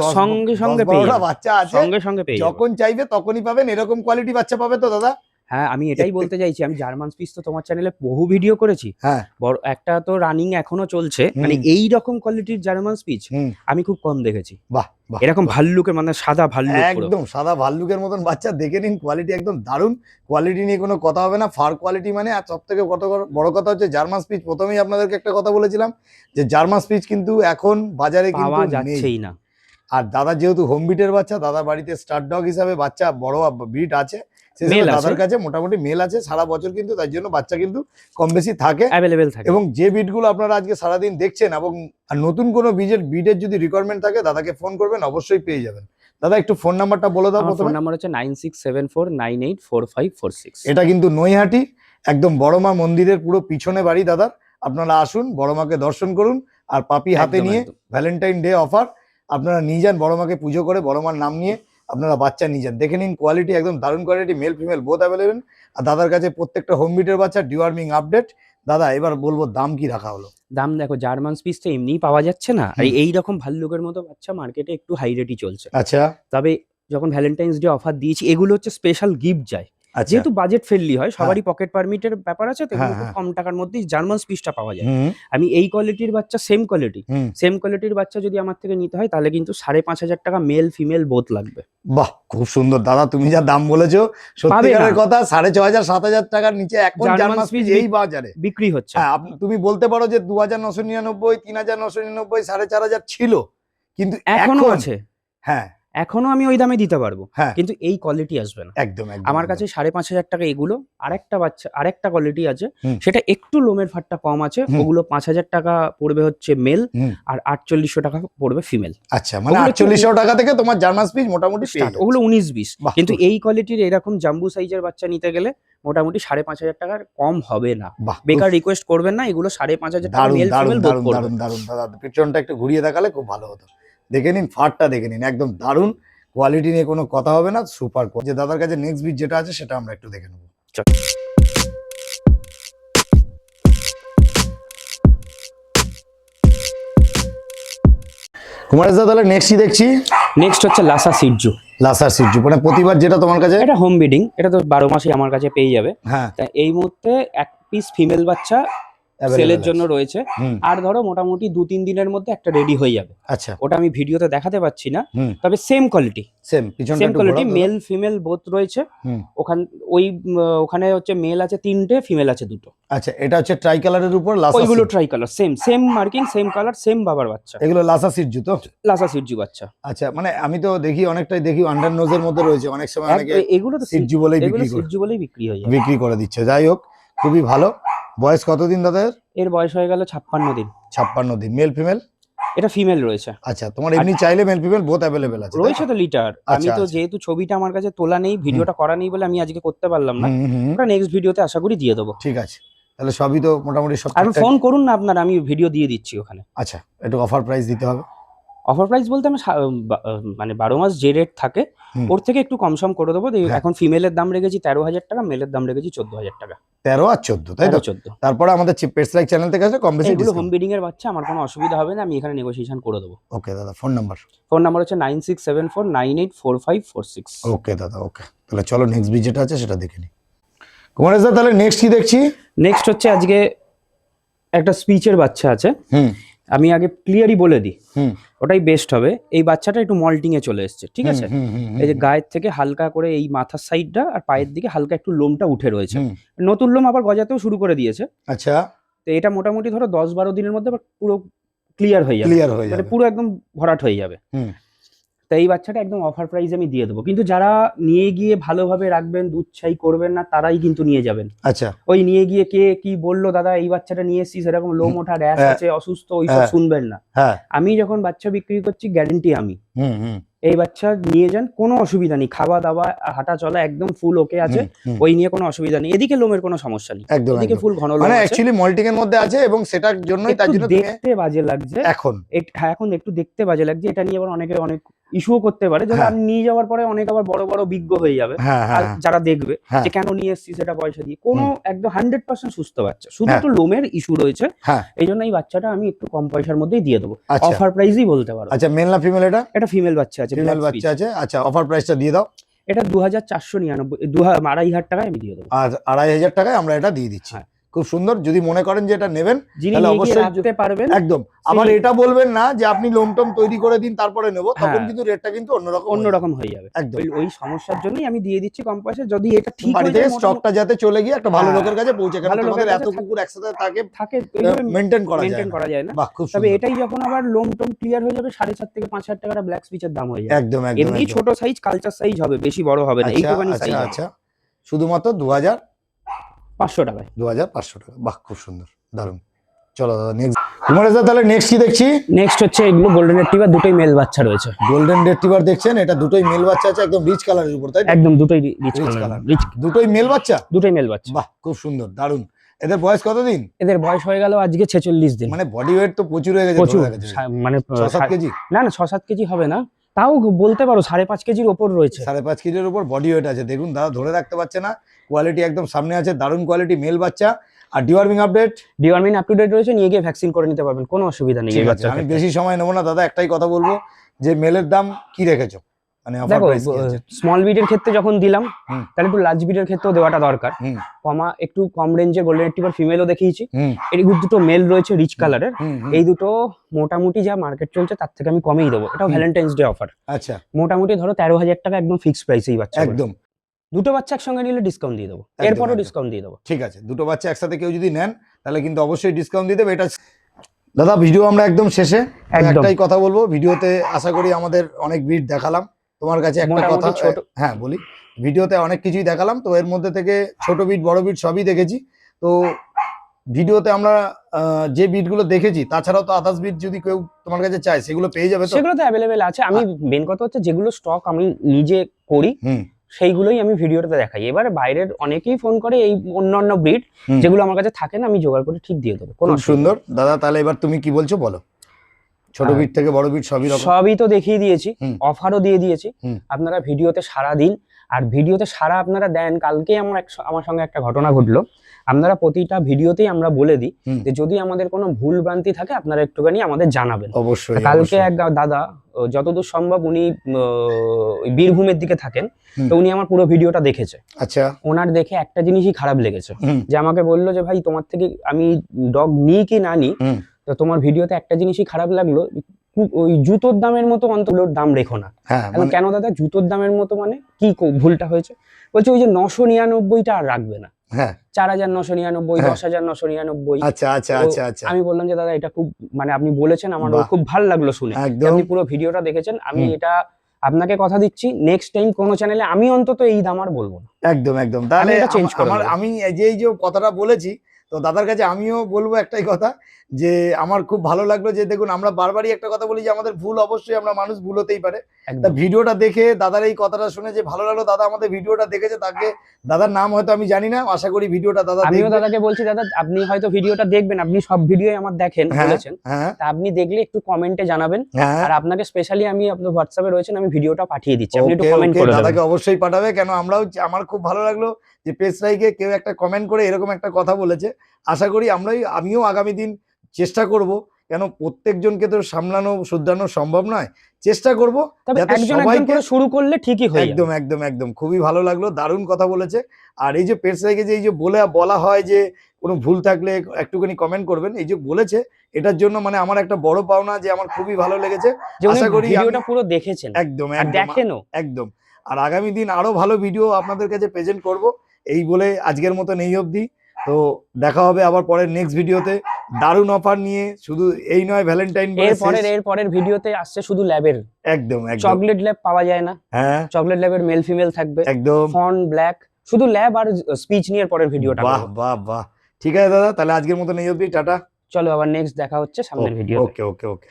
দশ সঙ্গে সঙ্গে। বাচ্চা আছে সঙ্গে সঙ্গে পেয়ে। যখন চাইবে তখনই পাবেন এরকম কোয়ালিটি বাচ্চা পাবে তো দাদা? হ্যাঁ আমি এটাই বলতে চাইছি আমি জার্মান স্পিচ তো তোমার চ্যানেলে বহু ভিডিও করেছি। হ্যাঁ। বড় একটা তো রানিং এখনও চলছে মানে। এই রকম কোয়ালিটির জার্মান স্পিচ আমি খুব কম দেখেছি। বাহ বাহ এরকম ভাল্লুকের মানে সাদা ভাল্লুক একদম সাদা ভাল্লুকের মতন বাচ্চা দেখে নিন কোয়ালিটি একদম দারুণ। কোয়ালিটি নিয়ে কোনো কথা হবে না ফার কোয়ালিটি মানে আর সব থেকে কত বড়- কথা হচ্ছে জার্মান স্পিচ প্রথমেই আপনাদেরকে একটা কথা বলেছিলাম যে জার্মান স্পিচ কিন্তু এখন বাজারে কিন্তু যাচ্ছেই না। আর দাদা যেহেতু হোম বিটের বাচ্চা দাদা বাড়িতে স্টার ডগ হিসাবে বাচ্চা বড় বিট আছে দাদার কাছে মোটামুটি মেল আছে সারা বছর কিন্তু তার জন্য বাচ্চা কিন্তু কম বেশি থাকে। অ্যাভেলেবেল থাকে। এবং যে বিটগুলো আপনারা আজকে সারাদিন দেখছেন এবং আর নতুন কোনো বীজের বিটের যদি রিকোয়ারমেন্ট থাকে দাদাকে ফোন করবেন অবশ্যই পেয়ে যাবেন। দাদা একটু ফোন নাম্বারটা বলে দাও ফোন নাম্বার হচ্ছে nine six seven four nine eight four five four six. এটা কিন্তু নৈহাটি একদম বড়মা মন্দিরের পুরো পিছনে বাড়ি দাদার। আপনারা আসুন বড়মাকে দর্শন করুন আর পাপি হাতে নিয়ে ভ্যালেন্টাইন ডে অফার আপনারা নিয়ে যান বড়মাকে পুজো করে বড়মার নাম নিয়ে। আপনারা বাচ্চা নিয়ে যান। দেখে নিন কোয়ালিটি একদম দারুণ quality male female both available আর দাদার কাছে প্রত্যেকটা হোম বিটের বাচ্চা ডিওয়ার্মিং আপডেট দাদা এবার বলব দাম কি রাখা হলো? দাম দেখো জার্মান স্পিসটা এমনি পাওয়া যাচ্ছে না। আর এই রকম ভাল্লুকের মতো বাচ্চা মার্কেটে একটু হাই রেটই চলছে। আচ্ছা। তবে যখন ভ্যালেন্টাইন্স ডে অফার দিয়েছি এগুলো হচ্ছে স্পেশাল গিফট যায়। যেহেতু বাজেট ফ্রেন্ডলি হয় সবারই পকেট পারমিটের ব্যাপার আছে তো হ্যাঁ, খুব হ্যাঁ। কম টাকার মধ্যেই জার্মান স্পিচটা পাওয়া যায়। আমি এই কোয়ালিটির বাচ্চা সেম কোয়ালিটি সেম কোয়ালিটির বাচ্চা যদি আমার থেকে নিতে হয় তাহলে কিন্তু সাড়ে পাঁচ হাজার টাকা মেল ফিমেল বোধ লাগবে। বাহ খুব সুন্দর। দাদা তুমি যা দাম বলেছ সত্যিকারের কথা সাড়ে ছ হাজার সাত হাজার টাকার নিচে এখন জার্মান স্পিচ স্পিচ এই বাজারে। বিক্রি হচ্ছে। হ্যাঁ তুমি বলতে পারো যে দু হাজার নশো নিরানব্বই তিন হাজার নশো নিরানব্বই সাড়ে চার হাজার ছিল। কিন্তু এখনও আছে। হ্যাঁ এখনও আমি ওই দামে দিতে পারব। হ্যাঁ। কিন্তু এই কোয়ালিটি আসবে না। একদম আমার কাছে সাড়ে পাঁচ হাজার টাকা এগুলো আরেকটা বাচ্চা আরেকটা কোয়ালিটি আছে। সেটা একটু লোমের ফাটটা কম আছে। ওগুলো পাঁচ হাজার টাকা পড়বে হচ্ছে মেল আর আটচল্লিশশো টাকা পড়বে ফিমেল আচ্ছা মানে আটচল্লিশশো টাকা থেকে তোমার জার্মান স্পিচ মোটামুটি। ওগুলো উনিশ বিশ কিন্তু এই কোয়ালিটির এরকম জাম্বু সাইজের বাচ্চা নিতে গেলে মোটামুটি সাড়ে পাঁচ হাজার টাকার কম হবে না। বেকার রিকোয়েস্ট করবেন না এগুলো সাড়ে পাঁচ হাজার টাকা পিছনটা একটু ঘুরিয়ে দেখালে খুব ভালো হতো। দেখে নিন ফাটটা দেখে নিন একদম দারুণ কোয়ালিটি নিয়ে কোনো কথা হবে না সুপার যে দাদার কাছে নেক্সট বিট যেটা আছে সেটা আমরা একটু দেখে নেব। কুমারেশ দা তাহলে নেক্সট কি দেখছি? নেক্সট হচ্ছে লাসা সিটজু লাসার সিজু মানে প্রতিবার যেটা তোমার কাছে? এটা হোম বিডিং এটা তো বারো মাসে আমার কাছে পেয়ে যাবে। হ্যাঁ। এই মুহূর্তে এক পিস ফিমেল বাচ্চা সেলের জন্য রয়েছে। আর ধরো মোটামুটি দু তিন দিনের মধ্যে একটা রেডি হয়ে যাবে। আচ্ছা। ওটা আমি ভিডিওতে দেখাতে পাচ্ছি না। তবে same quality same same quality male female both রয়েছে। ওখান ওই ওখানে হচ্ছে মেল আছে তিনটে ফিমেল আছে দুটো। আচ্ছা এটা হচ্ছে ট্রাই কালারের উপর লাসা ওইগুলো tri colour same same marking same colour same বাবার বাচ্চা। এগুলো লাসা সিজু তো লাসা সিটজু বাচ্চা আচ্ছা। মানে আমি তো দেখি অনেকটাই দেখি আন্ডার নোজের মধ্যে রয়েছে। অনেক সময় অনেকে এগুলো তো সিজু বলেই বিক্রি করে। সিটজু বলেই বিক্রি হয়ে যায়। বিক্রি করে দিচ্ছে। যাই হোক খুবই ভালো। বয়স কতদিন দাদার? এর বয়স হয়ে গেল ছাপ্পান্ন দিন। ছাপ্পান্ন দিন। মেল ফিমেল এটা ফিমেল রয়েছে। আচ্ছা তোমার এমনি চাইলে মেল ফিমেল বোথ অ্যাভেলেবেল আছে রয়েছে তো লিটার আমি আচ্ছা, তো আচ্ছা। যেহেতু ছবিটা আমার কাছে তোলা নেই ভিডিওটা করা নেই বলে আমি আজকে করতে পারলাম না। ওটা নেক্সট ভিডিওতে আশা করি দিয়ে দেবো। ঠিক আছে। তাহলে সবই তো মোটামুটি সব আর ফোন করুন না আপনার আমি ভিডিও দিয়ে দিচ্ছি ওখানে। আচ্ছা একটু অফার প্রাইস দিতে হবে। অফার প্রাইস বলতে আমি মানে বারো মাস যে রেট থাকে ওর থেকে একটু কম সম করে দেবো। হ্যাঁ। এখন ফিমেলের দাম রেখেছি তেরো হাজার টাকা মেলের দাম রেখেছি চোদ্দ হাজার টাকা। তেরো আর চোদ্দ তাই তো? চোদ্দ। তারপরে আমাদের পেটস লাইক চ্যানেল থেকে আছে কম বেশি হোম বিডিং এর বাচ্চা আমার কোনো অসুবিধা হবে না আমি এখানে নেগোসিয়েশন করে দেবো। ওকে দাদা ফোন নাম্বার ফোন নাম্বার হচ্ছে nine six seven four nine eight four five four six okay দাদা ওকে তাহলে চলো নেক্সট বি যেটা আছে সেটা দেখে নিই। কুমারেশ দা তাহলে নেক্সট কি দেখছি? নেক্সট হচ্ছে আজকে একটা স্পিচের বাচ্চা আছে। হুম। আমি আগে ক্লিয়ারই বলে দিই। হুম। ওটাই বেস্ট হবে। এই বাচ্চাটা একটু মল্টিং এ চলে এসছে ঠিক আছে? এই যে গায়ের থেকে হালকা করে এই মাথার সাইডটা আর পায়ের দিকে হালকা একটু লোমটা উঠে রয়েছে। নতুন লোম আবার গজাতেও শুরু করে দিয়েছে। আচ্ছা। তো এটা মোটামুটি ধরো দশ বারো দিনের মধ্যে পুরো ক্লিয়ার হয়ে যাবে। ক্লিয়ার হয়ে মানে যাবে। পুরো একদম ভরাট হয়ে যাবে। হুম। তো এই বাচ্চাটা একদম অফার প্রাইস আমি দিয়ে দেবো। কিন্তু যারা নিয়ে গিয়ে ভালোভাবে রাখবেন দুধ ছাই করবেন না তারাই কিন্তু নিয়ে যাবেন। আচ্ছা। ওই নিয়ে গিয়ে কে কি বলল দাদা এই বাচ্চাটা নিয়ে এসছিস এরকম লোম ওঠা র্যাশ হ্যাঁ। আছে অসুস্থ ওইসব হ্যাঁ। শুনবেন না। হ্যাঁ। আমি যখন বাচ্চা বিক্রি করছি গ্যারেন্টি আমি। এই বাচ্চা নিয়ে যান কোনো অসুবিধা নেই। খাওয়া দাওয়া হাঁটা চলা একদম ফুল ওকে আছে। ওই নিয়ে কোনো অসুবিধা নেই। এদিকে লোমের কোনো সমস্যা নেই। একদম এদিকে ফুল ঘন লোম মানে অ্যাকচুয়ালি মল্টিং এর মধ্যে আছে এবং সেটার জন্যই তার জন্য দেখতে বাজে লাগছে। এখন। এখন একটু দেখতে বাজে লাগছে। এটা নিয়ে আবার অনেকে অনেক ইস্যুও করতে পারে যেমন হ্যাঁ। আমি নিয়ে যাওয়ার পরে অনেক আবার বড় বড় বিজ্ঞ হয়ে যাবে। হ্যাঁ আর হ্যাঁ। যারা দেখবে। যে কেন নিয়ে এসছি সেটা পয়সা দিয়ে কোনো একদম হান্ড্রেড পার্সেন্ট সুস্থ বাচ্চা। শুধু। একটু লোমের ইস্যু রয়েছে। এই জন্য এই বাচ্চাটা আমি একটু কম পয়সার মধ্যেই দিয়ে দেবো। আচ্ছা। অফার প্রাইসই বলতে পারো। আচ্ছা মেল না ফিমেল এটা? এটা ফিমেল বাচ্চা আছে ফিমেল বাচ্চা আছে। আচ্ছা অফার প্রাইসটা দিয়ে দাও। এটা দু হাজার চারশো নিরানব্বই দু আড়াই হাজার টাকায় আমি দিয়ে দেবো। আর আড়াই হাজার টাকায় আমরা এটা দিয়ে দিচ্ছি। খুব সুন্দর। যদি মনে করেন যে এটা নেবেন তাহলে অবশ্যই পারবেন একদম। আবার এটা বলবেন না যে আপনি লোমটম তৈরি করে দিন তারপরে নেব তখন হ্যাঁ। কিন্তু রেটটা কিন্তু অন্যরকম অন্যরকম হয়ে যাবে। একদম। ওই সমস্যার জন্যই আমি দিয়ে দিচ্ছি কম পয়সা। যদি এটা ঠিক বাড়ি থেকে স্টকটা যাতে চলে গিয়ে একটা ভালো হ্যাঁ। লোকের কাছে পৌঁছে ভালো তোমাদের লোকের এত কুকুর একসাথে থাকে থাকে মেনটেন করা যায় মেনটেন না। করা যায় না। তবে এটাই যখন আবার লোম টোম ক্লিয়ার হয়ে যাবে সাড়ে চার থেকে পাঁচ হাজার টাকার ব্ল্যাক স্পিচের দাম হয়ে যাবে। একদম একদম এমনি ছোট সাইজ কালচার সাইজ হবে বেশি বড় হবে না আচ্ছা আচ্ছা সাইজ আচ্ছা। শুধুমাত্র দু হাজার পাঁচশো টাকায়। দু হাজার পাঁচশো টাকা। বাহ খুব সুন্দর দারুণ। চলো দাদা নেক্সট কুমার তাহলে নেক্সট কি দেখছি? নেক্সট হচ্ছে এগুলো গোল্ডেন রেট্রিভার দুটোই মেল বাচ্চা রয়েছে। গোল্ডেন রেট্রিভার দেখছেন? এটা দুটোই মেল বাচ্চা আছে একদম রিচ কালারের উপর তাই একদম দুটোই রিচ কালার রিচ দুটোই মেল বাচ্চা? দুটোই মেল বাচ্চা। বাহ খুব সুন্দর দারুণ। এদের বয়স কতদিন? এদের বয়স হয়ে গেল আজকে ছেচল্লিশ দিন। মানে বডি ওয়েট তো প্রচুর হয়ে গেছে প্রচুর মানে ছ সাত কেজি? না না ছ সাত কেজি হবে না। তাও বলতে পারো সাড়ে পাঁচ কেজির ওপর রয়েছে। সাড়ে পাঁচ কেজির ওপর বডি ওয়েট আছে। দেখুন দাদা ধরে রাখতে পারছে না। কোয়ালিটি একদম সামনে আছে দারুণ কোয়ালিটি মেল বাচ্চা। আর deworming update deworming up to date রয়েছে নিয়ে গিয়ে ভ্যাকসিন করে নিতে পারবেন কোনো অসুবিধা নেই। আমি বেশি সময় নেব না। দাদা একটাই কথা বলব যে মেলের দাম কি রেখেছো? মানে অফার প্রাইস স্মল বিডের ক্ষেত্রে যখন দিলাম তাহলে একটু লার্জ বিডের ক্ষেত্রেও দেওয়াটা দরকার। কমা একটু কম রেঞ্জের গোল্ডেন রেট্রিভার ফিমেলও দেখিয়েছি। দুটো মেল রয়েছে রিচ কালারের। এই দুটো মোটামুটি যা মার্কেট চলছে তার থেকে আমি কমেই দেবো। হুম। ভ্যালেন্টাইন্স ডে অফার আচ্ছা। মোটামুটি ধরো তেরো হাজার টাকা একদম ফিক্স প্রাইসেই বাচ্চা একদম। দুটো বাচ্চা একসঙ্গে নিলে ডিসকাউন্ট দিয়ে দেবো। এরপরও ডিসকাউন্ট দিয়ে দেবো। ঠিক আছে দুটো বাচ্চা একসাথে কেউ যদি নেন তাহলে কিন্তু অবশ্যই ডিসকাউন্ট দিয়ে দেবে। এটা দাদা ভিডিও আমরা একদম শেষে। একটাই কথা বলব ভিডিওতে আশা করি আমাদের অনেক ভিড় দেখালাম। তোমার কাছে একটা কথা ছোট- হ্যাঁ বলি। ভিডিওতে অনেক কিছুই দেখালাম তো এর মধ্যে থেকে ছোট বিট বড় বিট সবই দেখেছি। তো ভিডিওতে আমরা যে বিটগুলো দেখেছি তাছাড়াও তো আদার্স বিট যদি কেউ তোমার কাছে চায় সেগুলো পেয়ে যাবে সেগুলো তো অ্যাভেলেবেল আছে। আমি মেন কথা হচ্ছে যেগুলো স্টক আমি নিজে করি হুম। সেইগুলোই আমি ভিডিওটাতে দেখাই। এবারে বাইরের অনেকেই ফোন করে এই অন্যান্য ব্রিড যেগুলো আমার কাছে থাকে না আমি জোগাড় করে ঠিক দিয়ে দেবো। কোনো খুব সুন্দর। দাদা তাহলে এবার তুমি কি বলছো বলো? ছোট হ্যাঁ। বিট থেকে বড় বিট সবই সবই তো দেখিয়ে দিয়েছি। অফারও দিয়ে দিয়েছি। আপনারা ভিডিওতে সারা দিন। আর ভিডিওতে সারা আপনারা দেন। কালকে আমার আমার সঙ্গে একটা ঘটনা ঘটলো। আপনারা প্রতিটা ভিডিওতেই আমরা বলে দিই যে যদি আমাদের কোনো ভুল ভ্রান্তি থাকে আপনারা একটুখানি আমাদের জানাবেন। অবশ্যই কালকে এক দাদা যতদূর সম্ভব উনি বীরভূমের দিকে থাকেন। তো উনি আমার পুরো ভিডিওটা দেখেছে। আচ্ছা। ওনার দেখে একটা জিনিসই খারাপ লেগেছে। যে আমাকে বলল যে ভাই তোমার থেকে আমি ডগ নিই কি না নিই। তো তোমার ভিডিওতে একটা জিনিসই খারাপ লাগল ওই জুতোর দামের মতো অন্তগুলোর দাম রেখো না। হ্যাঁ মানে কেন দাদা? জুতোর দামের মতো মানে কি ভুলটা হয়েছে? বলছে ওই যে নশো নিরানব্বইটা আর রাখবে না। হ্যাঁ। চার হাজার নশো নিরানব্বই হ্যাঁ। দশ হাজার নশো নিরানব্বই। আচ্ছা আচ্ছা আচ্ছা আচ্ছা। আমি বললাম যে দাদা এটা খুব মানে আপনি বলেছেন আমার। খুব ভালো লাগল শুনে। আপনি পুরো ভিডিওটা দেখেছেন আমি এটা আপনাকে কথা দিচ্ছি নেক্সট টাইম কোনো চ্যানেলে আমি অন্তত এই দাম আর বলব না। একদম একদম। তাহলে আমা- এই যে কথাটা বলেছি তো দাদার কাছে আমিও বলব একটাই কথা যে আমার খুব ভালো লাগল যে দেখুন আমরা বারবারই একটা কথা বলি যে আমাদের ভুল অবশ্যই আমরা মানুষ ভুল হতেই পারে। তা ভিডিওটা দেখে দাদার এই কথাটা শুনে যে ভালো লাগল দাদা আমাদের ভিডিওটা দেখেছে তাকে দাদার নাম হয়তো আমি জানি না আশা করি ভিডিওটা দাদা আমিও দাদাকে বলছি দাদা আপনি হয়তো ভিডিওটা দেখবেন আপনি সব ভিডিও আমার দেখেন হ্যাঁ বলেছেন। হ্যাঁ। তা আপনি দেখলে একটু কমেন্টে জানাবেন। হ্যাঁ। আর আপনাকে স্পেশালি আমি আপনার হোয়াটসঅ্যাপে রয়েছেন আমি ভিডিওটা পাঠিয়ে দিচ্ছি আপনি একটু কমেন্ট করে দাদাকে অবশ্যই পাঠাবে কেন আমরাও আমার খুব ভালো লাগল। যে পেজ রাইকে কেউ একটা কমেন্ট করে এরকম একটা কথা বলেছে আশা করি আমরাই আমিও আগামী দিন চেষ্টা করব কেন প্রত্যেকজনকে তো সামলানো শুধরানো সম্ভব নয় চেষ্টা করব সবাইকে- শুরু করলে ঠিকই হয়ে একদম একদম একদম খুবই ভালো লাগল দারুণ কথা বলেছে আর এই যে পেজ রাইকে যে এই যে বলে বলা হয় যে কোনো ভুল থাকলে একটুখানি কমেন্ট করবেন এই যে বলেছে এটার জন্য মানে আমার একটা বড় পাওনা যে আমার খুবই ভালো লেগেছে আশা করি ভিডিওটা পুরো দেখেছেন একদম একদম দেখেনও। একদম আর আগামী দিন আরও ভালো ভিডিও আপনাদের কাছে প্রেজেন্ট করব এই বলে আজকের মতো নেই অবধি। তো দেখা হবে আবার পরের নেক্সট ভিডিওতে দারুণ অফার নিয়ে শুধু এই নয় ভ্যালেন্টাইন এর পরের এর পরের ভিডিওতে আসছে শুধু ল্যাবের। একদম একদম। চকলেট ল্যাব পাওয়া যায় না। হ্যাঁ। চকলেট ল্যাবের মেল ফিমেল থাকবে। একদম। ফন ব্ল্যাক শুধু ল্যাব আর স্পিচ নিয়ে পরের ভিডিওটা বাহ বাহ বাহ। ঠিক আছে দাদা তাহলে আজকের মতো নেই অবধি টাটা। চলো আবার নেক্সট দেখা হচ্ছে সামনের ভিডিও ওকে ওকে ওকে।